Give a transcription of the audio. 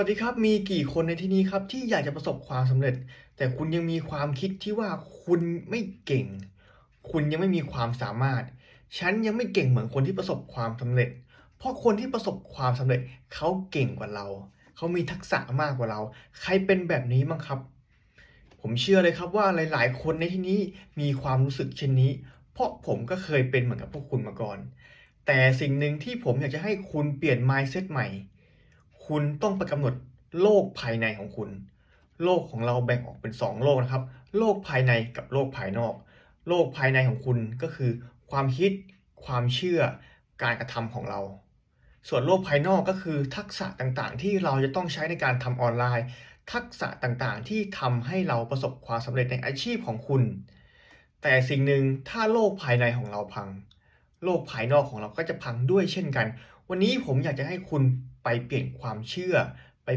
สวัสดีครับ มีกี่คนในที่นี้ครับที่อยากจะประสบความสำเร็จ แต่คุณยังมีความคิดที่ว่าคุณไม่เก่ง คุณยังไม่มีความสามารถ ฉันยังไม่เก่งเหมือนคนที่ประสบความสำเร็จ เพราะคนที่ประสบความสำเร็จเขาเก่งกว่าเรา เขามีทักษะมากกว่าเรา ใครเป็นแบบนี้บ้างครับ ผมเชื่อเลยครับว่าหลาย ๆ คนในที่นี้มีความรู้สึกเช่นนี้ เพราะผมก็เคยเป็นเหมือนกับพวกคุณมาก่อน แต่สิ่งหนึ่งที่ผมอยากจะให้คุณเปลี่ยน mindset ใหม่ คุณต้องไปกำหนดโลกภายในของคุณ โลกของเราแบ่งออกเป็น 2 โลกนะครับ โลกภายในกับโลกภายนอก โลกภายในของคุณก็คือ ความคิด ความเชื่อ การกระทำของเรา ส่วนโลกภายนอกก็คือทักษะต่างๆ ที่เราจะต้องใช้ในการทำออนไลน์ ทักษะต่างๆ ที่ทำให้เราประสบความสำเร็จในอาชีพของคุณ แต่สิ่งหนึ่งถ้าโลกภายในของเราพัง โลกภายนอกของเราก็จะพังด้วยเช่นกัน วันนี้ผมอยากจะให้คุณไปเปลี่ยนความเชื่อ